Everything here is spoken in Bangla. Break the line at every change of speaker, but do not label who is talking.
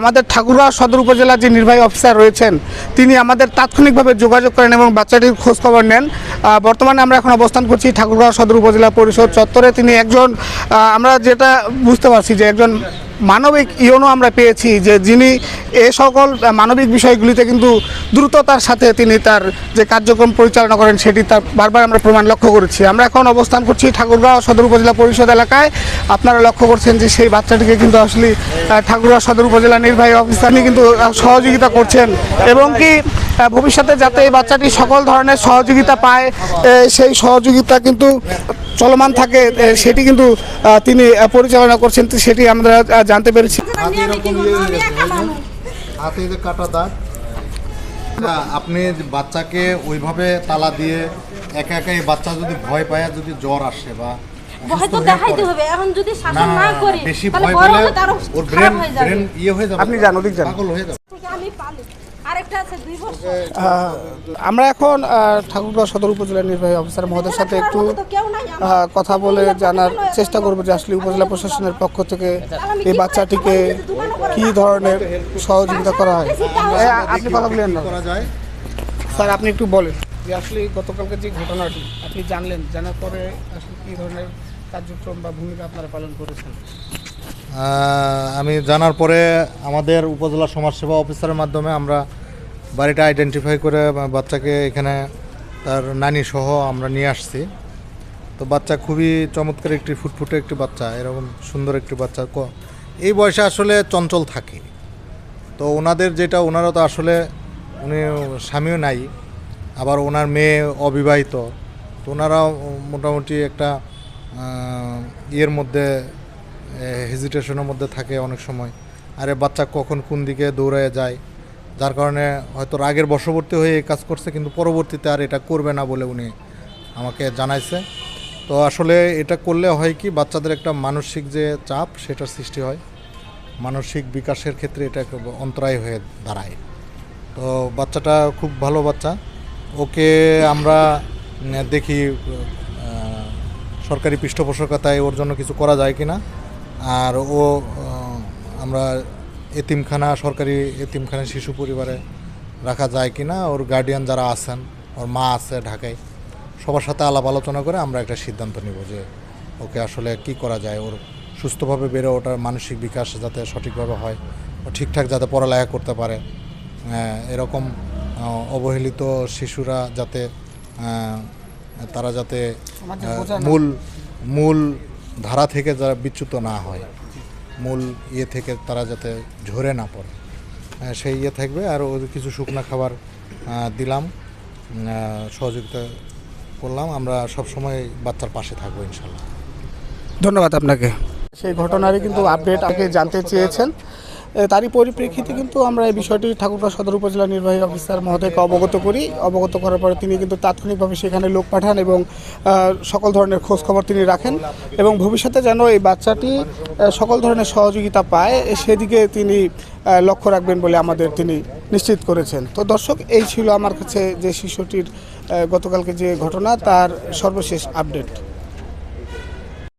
আমাদের ঠাকুরগাঁও সদর উপজেলার যে নির্বাহী অফিসার রয়েছেন, তিনি আমাদের তাৎক্ষণিকভাবে যোগাযোগ করেন এবং বাচ্চাটির খোঁজখবর নেন। বর্তমানে আমরা এখন অবস্থান করছি ঠাকুরগাঁও সদর উপজেলা পরিষদ চত্বরে। তিনি একজন আমরা যেটা বুঝতে পারছি যে একজন মানবিক ইয়নও আমরা পেয়েছি যে যিনি এ সকল মানবিক বিষয়গুলিতে কিন্তু দ্রুততার সাথে তিনি তার যে কার্যক্রম পরিচালনা করেন সেটি তার বারবার আমরা প্রমাণ লক্ষ্য করেছি। আমরা এখন অবস্থান করছি ঠাকুরগাঁও সদর উপজেলা পরিষদ এলাকায়। আপনারা লক্ষ্য করছেন যে সেই বাচ্চাটিকে কিন্তু আসলে ঠাকুরগাঁও সদর উপজেলা নির্বাহী অফিসার কিন্তু সহযোগিতা করছেন এবং কি ভবিষ্যতে যাতে এই বাচ্চাটি সকল ধরনের সহযোগিতা পায় সেই সহযোগিতা কিন্তু চলমান থাকে সেটি কিন্তু তিনি পরিচালনা করছেন তো সেটি আমরা জানতে পেরেছি।
হাতে এরকম গেছে বুঝলেন? হাতে যে কাটা দাগ। না, আপনি বাচ্চাকে ওইভাবে তালা দিয়ে একা একা এই বাচ্চা যদি ভয় পায় যদি জ্বর আসে বা
ভয়
অসুস্থ
তো দেখাইতে
পড়ে,
হবে এখন যদি
না
শাসন
না,
না
না,
করি
বেশি ভয় পেলে ওর ব্রেন ব্রেন ইয়ে হয়ে যাবে।
আপনি যান, ওদিক যান।
পাগল হয়ে যাবে
থেকে আমি পালি আরেকটা আছে দুই বছর
আহ, আমরা এখন ঠাকুরগাঁও সদর উপজেলা নির্বাহী অফিসার মহোদয়ের সাথে একটু কথা বলে জানার চেষ্টা করব যে আসলে উপজেলা প্রশাসনের পক্ষ থেকে এই বাচ্চাটিকে কি ধরনের সহযোগিতা করা হয়? আপনি কথা বলেন না।
করা যায়।
স্যার আপনি একটু বলেন। যে আসলে গতকালকে যে ঘটনাটি আপনি জানলেন জানার পরে আসলে কি ধরনের কার্যক্রম বা ভূমিকা আপনারা পালন করেছেন?
আমি জানার পরে আমাদের উপজেলা সমাজসেবা অফিসারের মাধ্যমে আমরা বাড়িটা আইডেন্টিফাই করে বাচ্চাকে এখানে তার নানি সহ আমরা নিয়ে আসছি। তো বাচ্চা খুবই চমৎকার একটি ফুটফুটে একটি বাচ্চা, এরকম সুন্দর একটি বাচ্চা। এই বয়সে আসলে চঞ্চল থাকে। তো ওনাদের যেটা ওনারা তো আসলে উনি স্বামীও নাই, আবার ওনার মেয়ে অবিবাহিত। তো ওনারাও মোটামুটি একটা ইয়ের মধ্যে হেজিটেশনের মধ্যে থাকে অনেক সময়। আরে বাচ্চা কখন কোন দিকে দৌড়ায় যায়? যার কারণে হয়তো রাগের বশবর্তী হয়ে এই কাজ করছে, কিন্তু পরবর্তীতে আর এটা করবে না বলে উনি আমাকে জানাইছে। তো আসলে এটা করলে হয় কি, বাচ্চাদের একটা মানসিক যে চাপ সেটার সৃষ্টি হয়। মানসিক বিকাশের ক্ষেত্রে এটা অন্তরায় হয়ে দাঁড়ায়। তো বাচ্চাটা খুব ভালো বাচ্চা। ওকে আমরা দেখি সরকারি পৃষ্ঠপোষকতায় ওর জন্য কিছু করা যায় কি না আর ও আমরা এতিমখানা সরকারি এতিমখানা শিশু পরিবারে রাখা যায় কি না ওর গার্ডিয়ান যারা আছেন ওর মা আছে ঢাকায় সবার সাথে আলাপ আলোচনা করে আমরা একটা সিদ্ধান্ত নিব যে ওকে আসলে কি করা যায় ওর সুস্থভাবে বেড়ে ওঠার মানসিক বিকাশ যাতে সঠিকভাবে হয় ও ঠিকঠাক যাতে পড়ালেখা করতে পারে এরকম অবহেলিত শিশুরা যাতে তারা যাতে। মূল মূল ধারা থেকে যারা বিচ্যুত না হয় মূল ইয়ে থেকে তারা যাতে ঝরে না পড়ে। সেই ইয়ে থাকবে। আর ওদের কিছু শুকনো খাবার দিলাম। সহযোগিতা করলাম। আমরা সবসময় বাচ্চার পাশে থাকব ইনশাল্লাহ।
ধন্যবাদ আপনাকে। সেই ঘটনারই কিন্তু আপডেট আগে জানতে চেয়েছেন। তারই পরিপ্রেক্ষিতে কিন্তু আমরা এই বিষয়টি ঠাকুরগাঁও সদর উপজেলা নির্বাহী অফিসার মহোদয়কে অবগত করি। অবগত করার পরে তিনি কিন্তু তাৎক্ষণিকভাবে সেখানে লোক পাঠান এবং সকল ধরনের খোঁজ খবর তিনি রাখেন এবং ভবিষ্যতে যেন এই বাচ্চাটি সকল ধরনের সহযোগিতা পায় সেদিকে তিনি লক্ষ্য রাখবেন বলে আমাদের তিনি নিশ্চিত করেছেন। তো দর্শক, এই ছিল আমার কাছে যে শিশুটির গতকালকে যে ঘটনা, তার সর্বশেষ আপডেট।